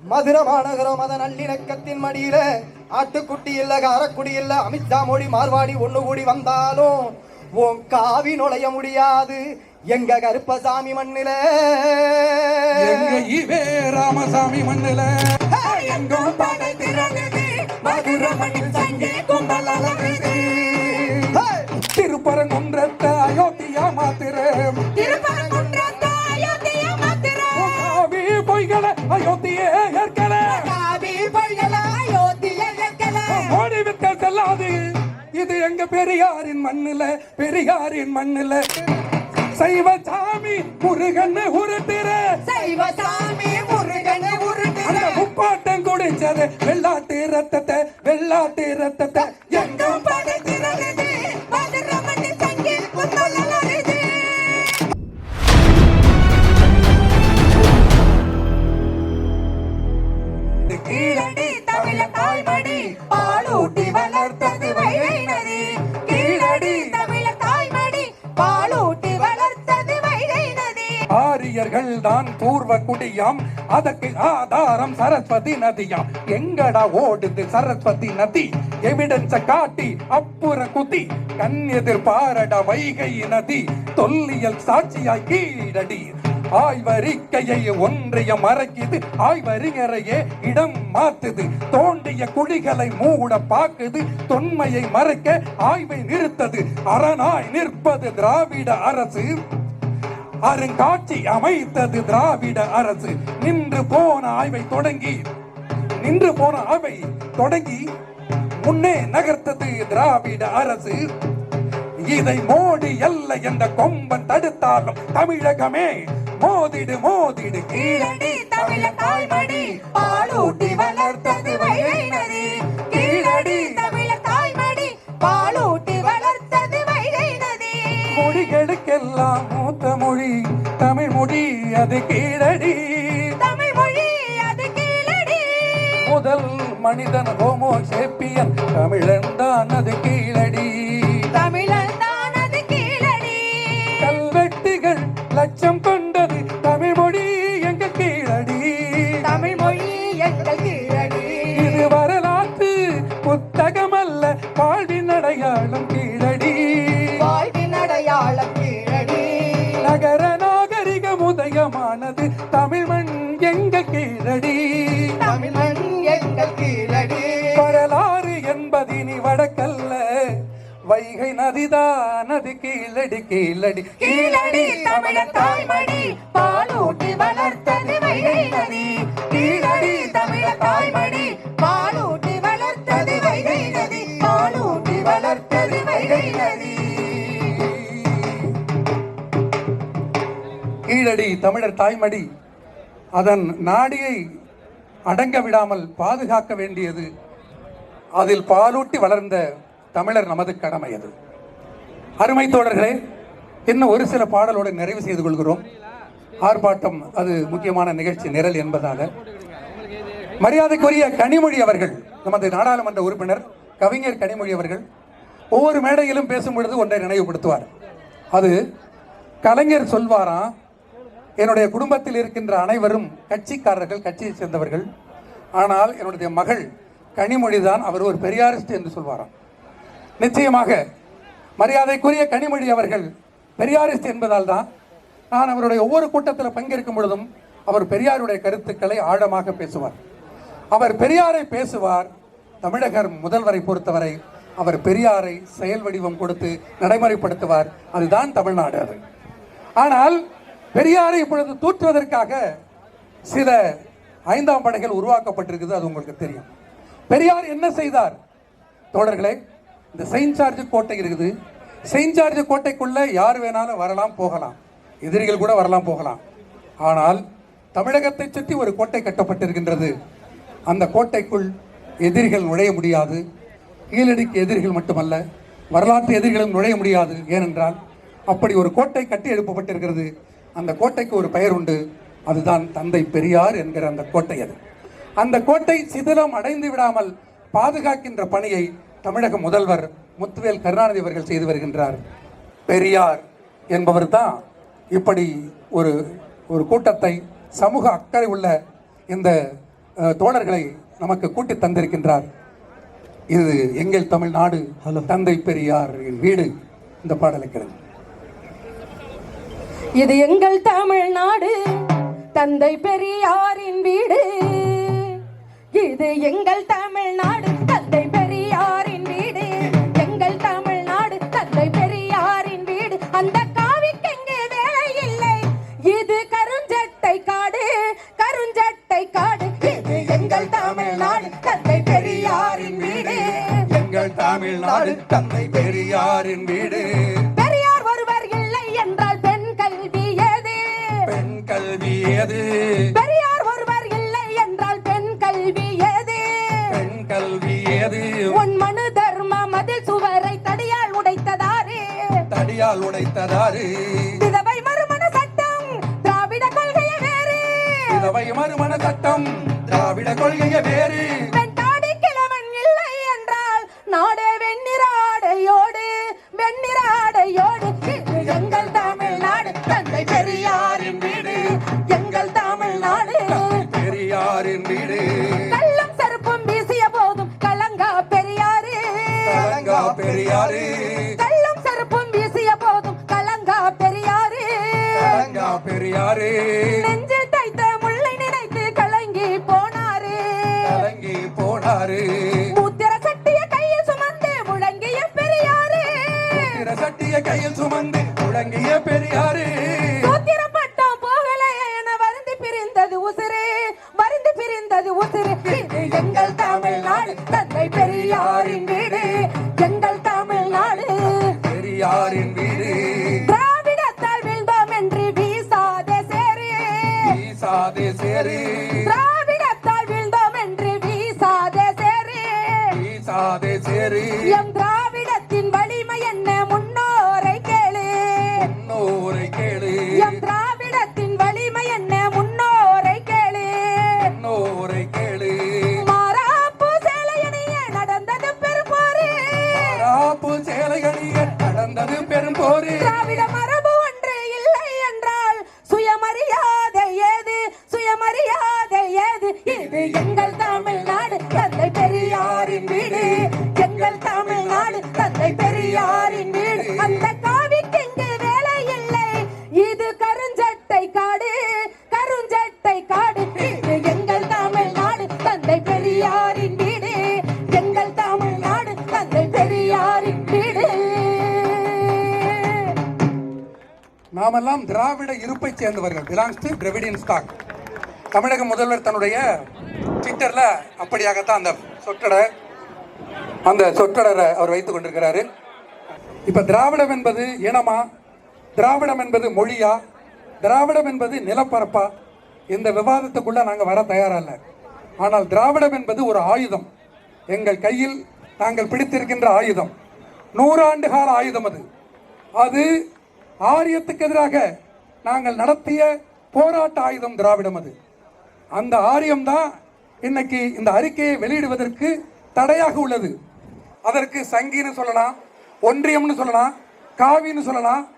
மதுர மாநகரம் மத நல்லிணக்கத்தின் மடியில ஆட்டுக்குட்டி இல்ல காரக்குடி இல்ல அமித்ஷா மோடி மார்வாடி ஒண்ணு கூடி வந்தாலும் உன் காவி நுழைய முடியாது. எங்க கருப்பசாமி மண்ணில? எங்க இவே ராமசாமி மண்ணில? எங்கும் படை மதுர மண்ணில் சங்கி கும்பல் ஹே! திருப்பரங்குன்றத்தை அயோத்தியா மாத்திரம் திருப்பரங்குன்றத்தை அயோத்தியா மாத்திரம். காவி பொய்களை அயோத்தியே இது எங்க பெரியாரின் மண்ணுல பெரியாரின் மண்ணுல. சைவ சாமி முருகன் உருட்டுற. சைவ சாமி முருகனை உருட்டுற. அந்த முப்பாட்டம் குடிச்சது வெள்ளாட்டு ரத்தத்தை வெள்ளாட்டு ரத்தத்தை எங்கும் படை தாய்மடி பாலூட்டி வளர்த்தது வைகை நதி. கீழடி தமிழ தாய்மடி பாலூட்டி வளர்த்தது வைகை நதி. ஆரியர்கள் தான் பூர்வ குடியாம் அதற்கு ஆதாரம் சரஸ்வதி நதியாம். எங்கடா ஓடுது சரஸ்வதி நதி? எவிடன்ஸ காட்டி அப்புற குதி. கண் எதிர் பாரட வைகை நதி. தொல்லியல் சாட்சியாய் கீழடி ஆய்வறிக்கையை ஒன்றைய மறைக்குது ஆய்வறிஞரையே இடம் மாத்துது தோண்டிய குழிகளை மூட பாக்குது தொன்மையை மறைக்க ஆய்வை நிறுத்தது அரணாய் நிற்பது திராவிட அரசு. அருங்காட்சி அமைத்தது திராவிட அரசு. நின்று போன ஆய்வை தொடங்கி நின்று போன ஆய்வை தொடங்கி முன்னே நகர்த்தது திராவிட அரசு. இதை மோடி அல்ல என்ற கொம்பன் தடுத்தாலும் தமிழகமே மோதிடு மோதிடு கீழடி தமிழ தாய்மடி. பாலூட்டி வளர்த்தது வைகை நதி. கீழடி தமிழ தாய்மடி. பாலூட்டி வளர்த்தது வைகை நதி. மொழிகளுக்கெல்லாம் மூத்த மொழி தமிழ் மொழி அது கீழடி. தமிழ் மொழி அது கீழடி. முதல் மனிதன் ஹோமோ சேப்பியன் தமிழன் தான் அது கீழடி. தமிழன் தான் அது கீழடி. கல்வெட்டுகள் லட்சம் கொண்டது வைகை நதிதான் அது கீழடி கீழடி. கீழடி தமிழ தாய்மடி பாலூட்டி வளர்த்தது வைகை நதி. கீழடி தமிழ தாய்மடி பாலூட்டி வளர்த்தது வைகை நதி. பாலூட்டி வளர்த்தது வைகை நதி. கீழடி தமிழர் தாய்மடி அதன் நாடியை அடங்க விடாமல் பாதுகாக்க வேண்டியது. அதில் பாலூட்டி வளர்ந்த தமிழர் நமது கடமை அது. அருமை தோழர்களே இன்னும் ஒரு சில பாடலோடு நிறைவு செய்து கொள்கிறோம். ஆர்ப்பாட்டம் அது முக்கியமான நிகழ்ச்சி நிரல் என்பதால. மரியாதைக்குரிய கனிமொழி அவர்கள் நமது நாடாளுமன்ற உறுப்பினர் கவிஞர் கனிமொழி அவர்கள் ஒவ்வொரு மேடையிலும் பேசும் பொழுது ஒன்றை நினைவுபடுத்துவார். அது கலைஞர் சொல்வாராம் என்னுடைய குடும்பத்தில் இருக்கின்ற அனைவரும் கட்சிக்காரர்கள் கட்சியை சேர்ந்தவர்கள். ஆனால் என்னுடைய மகள் கனிமொழி தான் அவர் ஒரு பெரியாரிஸ்ட் என்று சொல்வாராம். நிச்சயமாக மரியாதைக்குரிய கனிமொழி அவர்கள் பெரியாரிஸ்ட் என்பதால் தான் நான் அவருடைய ஒவ்வொரு கூட்டத்தில் பங்கேற்கும் பொழுதும் அவர் பெரியாருடைய கருத்துக்களை ஆழமாக பேசுவார். அவர் பெரியாரை பேசுவார் தமிழகர் முதல்வரை பொறுத்தவரை அவர் பெரியாரை செயல் வடிவம் கொடுத்து நடைமுறைப்படுத்துவார். அதுதான் தமிழ்நாடு அது. ஆனால் பெரியாரை இப்பொழுது தூற்றுவதற்காக சில ஐந்தாம் படைகள் உருவாக்கப்பட்டிருக்குது அது உங்களுக்கு தெரியும். பெரியார் என்ன செய்தார்? தோழர்களே இந்த செயின்ட் ஜார்ஜ் கோட்டை இருக்குது. செயின்ட் ஜார்ஜ் கோட்டைக்குள்ள யார் வேணாலும் வரலாம் போகலாம். எதிரிகள் கூட வரலாம் போகலாம். ஆனால் தமிழகத்தை சுற்றி ஒரு கோட்டை கட்டப்பட்டிருக்கின்றது. அந்த கோட்டைக்குள் எதிரிகள் நுழைய முடியாது. கீழடிக்கு எதிரிகள் மட்டுமல்ல வரலாற்று எதிரிகளும் நுழைய முடியாது. ஏனென்றால் அப்படி ஒரு கோட்டை கட்டி எழுப்பப்பட்டிருக்கிறது. அந்த கோட்டைக்கு ஒரு பெயர் உண்டு. அதுதான் தந்தை பெரியார் என்கிற அந்த கோட்டை அது. அந்த கோட்டை சிதிலம் அடைந்து விடாமல் பாதுகாக்கின்ற பணியை தமிழக முதல்வர் முத்துவேல் கருணாநிதி அவர்கள் செய்து வருகின்றார். பெரியார் என்பவர் தான் இப்படி ஒரு ஒரு கூட்டத்தை சமூக அக்கறை உள்ள இந்த தோழர்களை நமக்கு கூட்டி தந்திருக்கின்றார். இது எங்கள் தமிழ்நாடு தந்தை பெரியார் வீடு. இந்த பாடலை கேளுங்க. இது எங்கள் தமிழ்நாடு தந்தை பெரியாரின் வீடு. இது எங்கள் தமிழ்நாடு தந்தை தமிழ்நாடு தந்தை பெரியாரின் வீடு. பெரியார் ஒருவர் இல்லை என்றால் பெண் கல்வி ஏது பெண் கல்வி ஏது பெரியார் ஒருவர் இல்லை என்றால் பெண் கல்வி ஏது பெண் கல்வி ஏது உன் மனு தர்ம மதில் சுவரை தடியால் உடைத்ததாரு தடியால் உடைத்ததாறு. விதவை மறுமண சட்டம் திராவிட கொள்கையை வேறு. விதவை மறுமண சட்டம் திராவிட கொள்கைய வேறு. கையில் சுமந்து முழங்கிய பெரியாரே. நாமெல்லாம் திராவிட இருப்பை சேர்ந்தவர்கள். பிலாங்ஸ் டு திராவிடியன் ஸ்டாக் தமிழக முதல்வர் தன்னுடைய ட்விட்டரில் அப்படியாகத்தான் அந்த சொற்றடை அந்த சொற்றொடரை அவர் வைத்துக் கொண்டிருக்கிறாரு. இப்போ திராவிடம் என்பது இனமா? திராவிடம் என்பது மொழியா? திராவிடம் என்பது நிலப்பரப்பா? இந்த விவாதத்துக்குள்ளே நாங்கள் வர தயாரா இல்லை. ஆனால் திராவிடம் என்பது ஒரு ஆயுதம். எங்கள் கையில் நாங்கள் பிடித்திருக்கின்ற ஆயுதம். நூறாண்டு கால ஆயுதம் அது. அது ஆரியத்துக்கு எதிராக நாங்கள் நடத்திய போராட்ட ஆயுதம் திராவிடம் அது. அந்த ஆரியம் தான் இன்னைக்கு இந்த அறிக்கையை வெளியிடுவதற்கு தடையாக உள்ளது. அதற்கு சங்கின்னு சொல்லலாம் ஒன்றியம்னு சொல்லலாம் காவின்னு சொல்லலாம்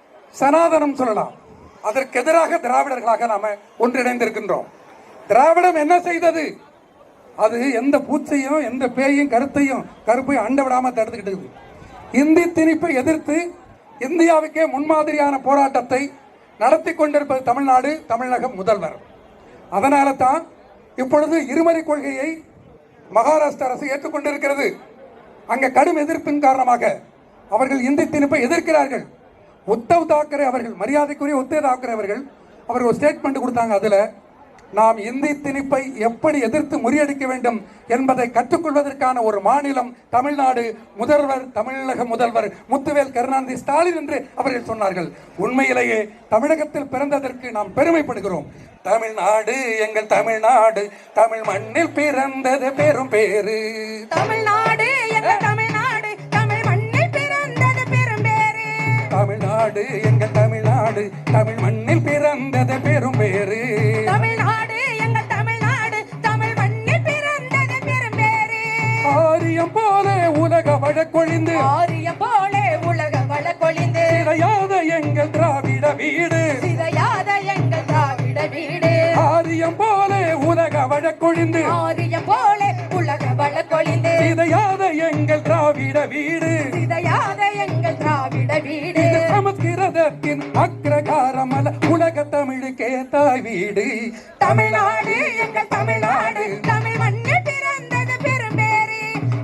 சனாதனம் சொல்லலாம். அதற்கு எதிராக திராவிடர்களாக நாம ஒன்றிணைந்திருக்கின்றோம். திராவிடம் என்ன செய்தது? அது எந்த பூச்சையும் எந்த பேயும் கருத்தையும் கருப்பையும் அண்ட விடாம தடுத்துக்கிட்டு இருக்குது இந்தி திணிப்பை எதிர்த்து இந்தியாவுக்கே முன்மாதிரியான போராட்டத்தை நடத்தி கொண்டிருப்பது தமிழ்நாடு தமிழக முதல்வர். அதனால தான் இப்பொழுது இருமறை கொள்கையை மகாராஷ்டிர அரசு ஏற்றுக்கொண்டிருக்கிறது அங்கே கடும் எதிர்ப்பின் காரணமாக அவர்கள் இந்தி திணிப்பை எதிர்க்கிறார்கள். உத்தவ் தாக்கரே அவர்கள் மரியாதைக்குரிய உத்தவ் தாக்கரே அவர்கள் அவர் ஒரு ஸ்டேட்மெண்ட் கொடுத்தாங்க. அதில் நாம் இந்தி திணிப்பை எப்படி எதிர்த்து முறியடிக்க வேண்டும் என்பதை கற்றுக்கொள்வதற்கான ஒரு மாநிலம் தமிழ்நாடு முதல்வர் தமிழக முதல்வர் முத்துவேல் கருணாநிதி ஸ்டாலின் என்று அவர்கள் சொன்னார்கள். உண்மையிலேயே தமிழகத்தில் பிறந்ததற்கு நாம் பெருமைப்படுகிறோம். தமிழ்நாடு எங்கள் தமிழ்நாடு தமிழ் மண்ணில் பிறந்தது பெரும் பேரு தமிழ்நாடு தமிழ் மண்ணில் பிறந்தது தமிழ்நாடு எங்கள் தமிழ்நாடு தமிழ் மண்ணில் பிறந்தது பெரும் பேரு தமிழ்நாடு போல உலக வழக்கொழிந்து ஆரியம் போலே உலக வழக்கொழிந்து கிடையாத எங்கள் திராவிட வீடு. சிதையாத எங்கள் திராவிட வீடு. ஆரியம் போல உலக வழக்கொழிந்து ஆரிய போல உலக வழக்கொழிந்து சிதையாத எங்கள் திராவிட வீடு. சிதையாத எங்கள் திராவிட வீடு. இது சமஸ்கிருதத்தின் அக்ரகாரமல உலக தமிழுக்கே தாய் வீடு. தமிழ்நாடு எங்கள் தமிழ்நாடு.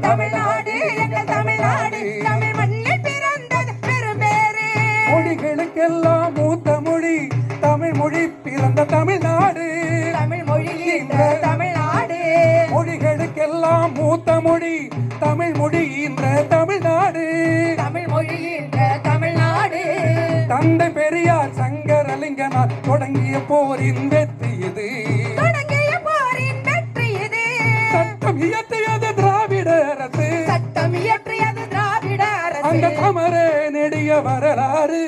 தமிழ்நாடு எங்கள் தமிழ்நாடு. தமிழ் மண்ணில் பிறந்தது பெரும்பேறு. மொழிகளுக்கெல்லாம் மூத்த மொழி தமிழ் மொழி பிறந்த தமிழ்நாடு. தமிழ் மொழி தமிழ்நாடு. மொழிகளுக்கெல்லாம் மூத்த மொழி தமிழ் மொழி இந்த தமிழ்நாடு. தமிழ் மொழி தமிழ்நாடு. தந்தை பெரியார் சங்கரலிங்கனார் தொடங்கிய போரின் வெற்றி இது. தொடங்கிய போரின் வெற்றி இது. சட்டம் இயற்றியது சமரே நெடிய வரலாறு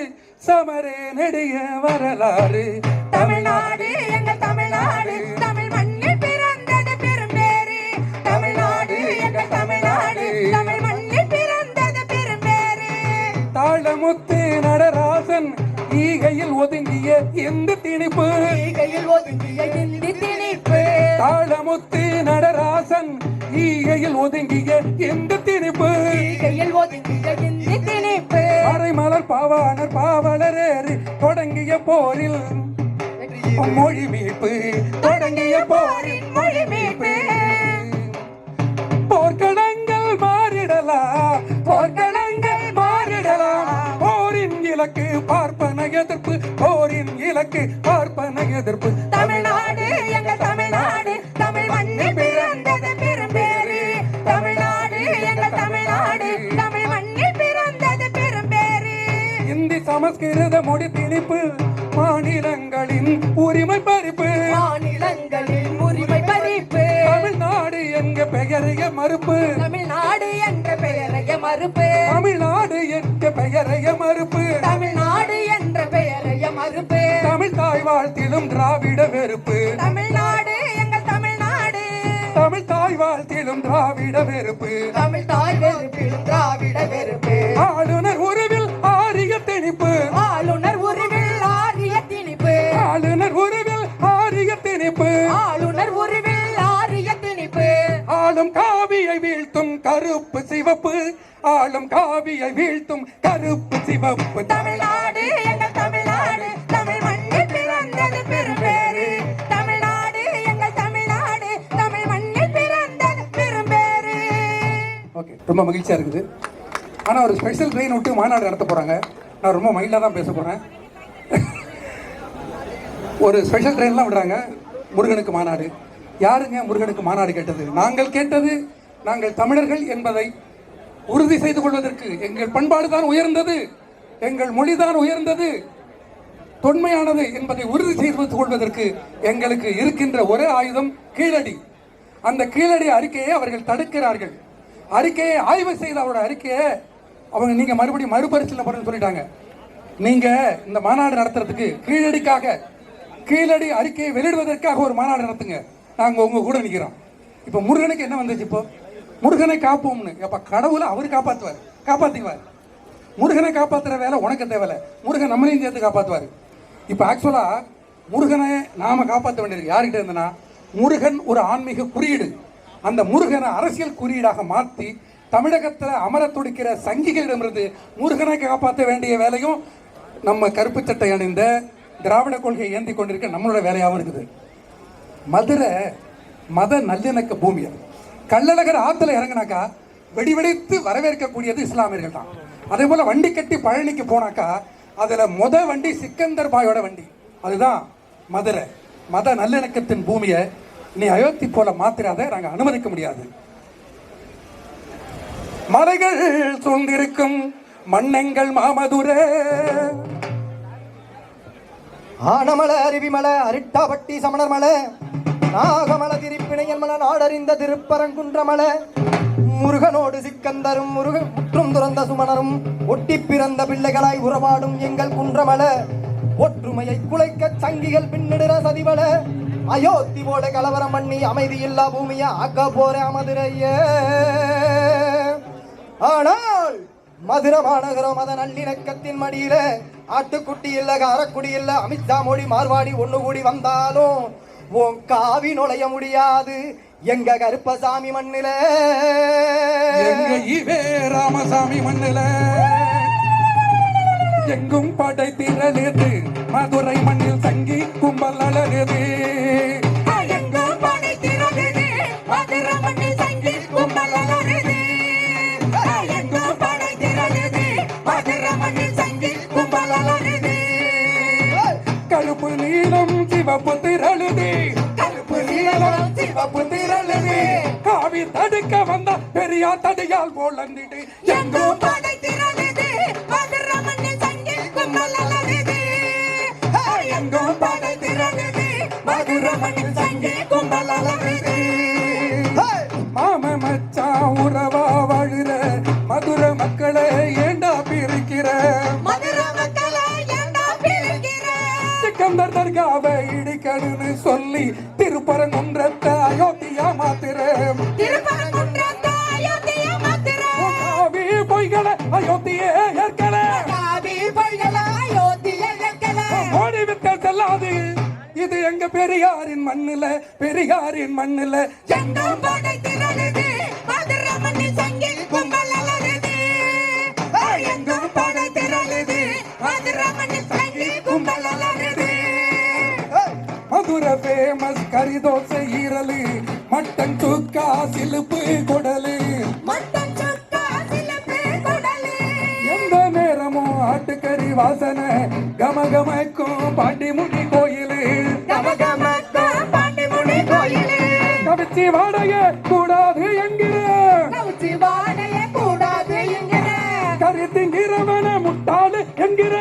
சமரே நெடிய வரலாறு. தமிழ்நாடு எங்கள் தமிழ்நாடு தமிழ் மண்ணில் பிறந்தது பெரும்பேறு. தமிழ்நாடு எங்கள் தமிழ்நாடு தமிழ் மண்ணில் பிறந்தது பெரும்பேறு. தாழமுத்து நடராசன் ஈகையில் ஒதுங்கிய இந்த திணிப்பு. ஈகையில் ஒதுங்கிய இந்தி திணிப்பு. தாழமுத்து நடராசன் ஈகையில் ஒதுங்கிய இந்த திணிப்பு. ஈகையில் ஒதுங்கிய இந்தி திணிப்பு. மறைமலர் பாவாணர் பாவலரேறு தொடங்கிய போரில் மொழி மீட்பு தொடங்கிய எதிர்ப்பு போரின் இலக்கு பார்ப்பன எதிர்ப்பு. தமிழ்நாடு எங்கள் தமிழ்நாடு தமிழ் மண்ணில் பிறந்தது பெரும்பேறு. தமிழ்நாடு எங்கள் தமிழ்நாடு தமிழ் மண்ணில் பிறந்தது பெரும்பேறு. இந்தி சமஸ்கிருத மொழி திணிப்பு மாநிலங்களின் உரிமை பறிப்பு. மாநிலங்களில் உரிமை பறிப்பு. தமிழ்நாடு எங்க பெயரைய மறுப்பு. தமிழ்நாடு என்ற பெயரைய மறுப்பு. தமிழ்நாடு எங்க பெயரைய மறுப்பு. தமிழ்நாடு வாழ்த்திலும் திராவிட வெறுப்பு. தமிழ்நாடு எங்கள் தமிழ்நாடு. தமிழ் தாய் வாழ்த்திலும் திராவிட வெறுப்பு. தமிழ் தாய் வெறுப்பிலும் திராவிட வெறுப்பு. ஆளுநர் உருவில் ஆரிய திணிப்பு. ஆளுநர் உருவில் ஆரிய திணிப்பு. ஆளுநர் உருவில் ஆரிய திணிப்பு. ஆளுநர் உருவில் ஆரிய திணிப்பு. ஆளும் காவியை வீழ்த்தும் கருப்பு சிவப்பு. ஆளும் காவியை வீழ்த்தும் கருப்பு சிவப்பு. தமிழ்நாடு எங்கள் ரொம்ப மகிழ்ச்சியா இருக்குது. ஆனால் ஒரு ஸ்பெஷல் ட்ரெயின் விட்டு மாநாடு நடத்த போறாங்க. நான் ரொம்ப மைல்டா தான் பேச போறேன். ஒரு ஸ்பெஷல் ட்ரெயின்லாம் விடுறாங்க. முருகனுக்கு மாநாடு. யாருங்க முருகனுக்கு மாநாடு கேட்டது? நாங்கள் கேட்டது நாங்கள் தமிழர்கள் என்பதை உறுதி செய்து கொள்வதற்கு எங்கள் பண்பாடு தான் உயர்ந்தது. எங்கள் மொழி தான் உயர்ந்தது. தொன்மையானது என்பதை உறுதி செய்து கொள்வதற்கு எங்களுக்கு இருக்கின்ற ஒரே ஆயுதம் கீழடி. அந்த கீழடி அறிக்கையை அவர்கள் தடுக்கிறார்கள். அறிக்கையை ஆய்வு செய்த அவரோட அறிக்கையை அவங்க நீங்க மறுபடியும் மறுபரிசீலனை பண்ணு சொல்லிட்டாங்க. நீங்க இந்த மாநாடு நடத்துறதுக்கு கீழடிக்காக கீழடி அறிக்கையை வெளியிடுவதற்காக ஒரு மாநாடு நடத்துங்க. நாங்க உங்க கூட நிக்கிறோம். இப்ப முருகனுக்கு என்ன வந்துச்சு இப்போ? முருகனை காப்போம்னு. அப்போ கடவுளை அவர் காப்பாத்துவார். காப்பாத்திக்குவார். முருகனை காப்பாத்துற வேலை உனக்கு தேவையில்ல. முருகன் நம்மளையும் சேர்த்து காப்பாத்துவார். இப்போ ஆக்சுவலா முருகனை நாம காப்பாற்ற வேண்டியது யார்கிட்ட இருந்தனா முருகன் ஒரு ஆன்மீக குறியீடு. அந்த முருகனை அரசியல் குறியீடாக மாற்றி தமிழகத்தில் அமர துடிக்கிற சங்கிகளிடமிருந்து முருகனை காப்பாற்ற வேண்டிய வேலையும் நம்ம கருப்பு சட்டை அணிந்த திராவிட கொள்கையை ஏந்தி கொண்டிருக்க நம்மளோட வேலையாகவும் இருக்குது. மதுரை மத நல்லிணக்க பூமி அது. கள்ளழகர் ஆற்றுல இறங்கினாக்கா வெடி வெடித்து வரவேற்கக்கூடியது இஸ்லாமியர்கள் தான். அதே போல் வண்டி கட்டி பழனிக்கு போனாக்கா அதில் முத வண்டி சிக்கந்தர் பாயோட வண்டி. அதுதான் மதுரை. மத நல்லிணக்கத்தின் பூமியை நீ அயோத்தி போல மாத்திராத நாங்கள் அனுமதிக்க முடியாது. மலைகள் சூழ்ந்திருக்கும் மண்ணெங்கள் மாமதுரை. ஆனமலை அருவிமலை அரிட்டாபட்டி சமணர் மலை நாகமல திருப்பிணையன் மலை நாடறிந்த திருப்பரங்குன்றமலை முருகனோடு சிக்கந்தரும் முருகன் முற்றும் துறந்த சுமணரும் ஒட்டி பிறந்த பிள்ளைகளாய் உறவாடும் எங்கள் குன்றமலை ஒற்றுமையை குலைக்க சங்கிகள் பின்னிடுற சதிவல அயோத்தி போல கலவரம் பண்ணி அமைதியில்லா பூமியை ஆக்க போற மதுரையே. ஆனால் மதுர மாநகரம் மத நல்லிணக்கத்தின் மடியில ஆட்டுக்குட்டி இல்ல காரக்குடி இல்ல அமித்ஷா மொழி மார்வாடி ஒண்ணு கூடி வந்தாலும் உன் காவி நுழைய முடியாது. எங்க கருப்பசாமி மண்ணில. எங்க ராமசாமி மண்ணில. எங்கும் படை திரளுது மதுரை மண்ணில் தங்கி கும்பல் அழகுது. கருப்பு நீலம் சிவப்பு திரளுது கருப்பு நீலம் சிவப்பு திரளுது காவி தடுக்க வந்த பெரியா தடியால் போலந்திட்டு எங்கும் படை திரளுது, சங்கி கும்பல் அலறுது. மாம மச்சான் உறவா வாழுற மதுரை மக்களை ஏண்டா பிரிக்கிற மதுரை மக்களை ஏண்டா பிரிக்கிற? சிக்கந்தர் தர்காவை இடிக்கணும்னு சொல்லி திருப்பரங்குன்றத்தை பெரியாரின் மண்ணுல பெரியாரின் மண்ணுல எங்கும் படை திரளுது, மதுரை மண்ணில் சங்கி கும்பல் அலறுது. எங்கும் படை திரளுது, மதுரை மண்ணில் சங்கி கும்பல் அலறுது. மதுரை ஃபேமஸ் கறி தோசை ஈரலு மட்டன் தூக்கா சிலுப்பு குடலு மட்டன் குடலு. எந்த நேரமும் ஆட்டுக்கறி வாசனை கமகமக்கும் பாண்டிமுனி கோயிலு கமகமக்கும் பாண்டிமுனி கோயிலு. கவிச்சி வாடகை கூடாது என்கிற கவுச்சி வாடையே கூடாது என்கிற. கறி திங்கிறவன முட்டாளு என்கிற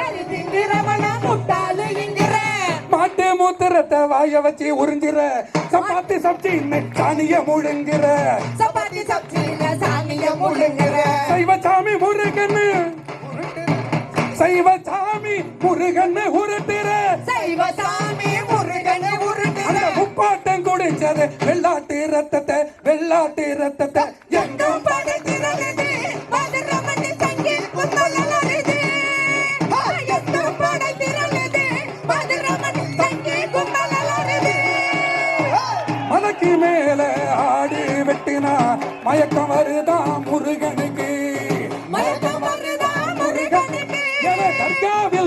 கறி திங்கிறவன முட்டாளு என்கிற. மாட்டு மூத்திரத்தை வாய வச்சு உறிஞ்சிற சப்பாத்தி சப்ஜி சாணிய முழுங்கிற சப்பாத்தி சப்ஜியில சாமிய முழுங்குற. சைவசாமி முருகன்னு சைவசாமி முருகன்னு உருட்டுற சைவ சாமி முருகனை உருட்டுற. முப்பாட்டம் குடிச்சது வெள்ளாட்டு ரத்தத்தை வெள்ளாட்டு ரத்தத்தை எங்கும் படை திரளுது, மதுரை மண்ணில் சங்கி கும்பல் அலறுது. எங்கும் படை திரளுது, மதுரை மண்ணில் சங்கி கும்பல் அலறுது. மலைக்கு மேல ஆடு வெட்டினா மயக்கம் வருதா முருகனுக்கு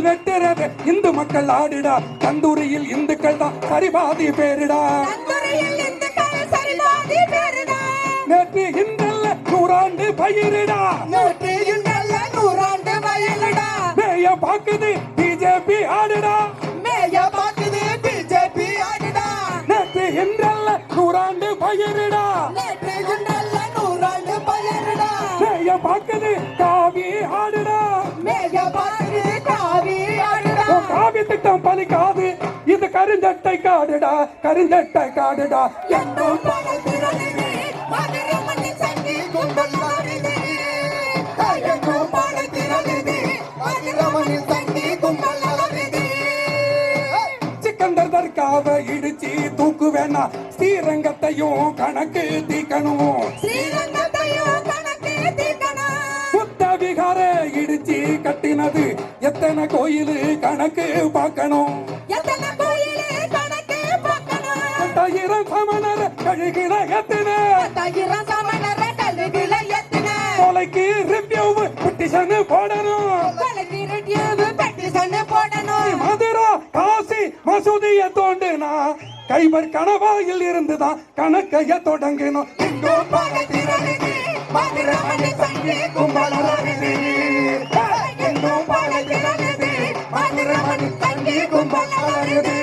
வெட்டுறது இந்து மக்கள் ஆடுடா தந்தூரியில் இந்துக்கள் தான் சரிபாதி பேருடா. நேற்று இன்றல்ல நூறாண்டு பயிரிடா நூற்று நல்ல நூறாண்டு வயலுடா. மேய பாக்குது பிஜேபி ஆடுடா மேய பாக்குது பிஜேபி ஆடுடா. நேற்று இன்றல்ல நூறாண்டு பயிரிடா நேற்று திட்டம் பலிக்காது இது கருஞ்சட்டை காடுடா கருஞ்சட்டை காடுடா. சிக்கந்தர் தர்காவை இடிச்சு தூக்கு வேணா ஸ்ரீரங்கத்தையும் கணக்கு தீக்கணும். கட்டினது எத்தனை கோயிலு கணக்கு பார்க்கணும். பத்தாயிரம் சமணர் கழுகுல எத்தனை. கொலைக்கு ரிவ்யூ பெட்டிஷன் போடணும். மதுரா காசி மசூதிய தோண்டுனா கைபர் கணவாயில் இருந்துதான் கணக்கைய தொடங்கணும் பூபாலை கிடந்தது மந்திரமணி தங்கி கும்பல் அலருது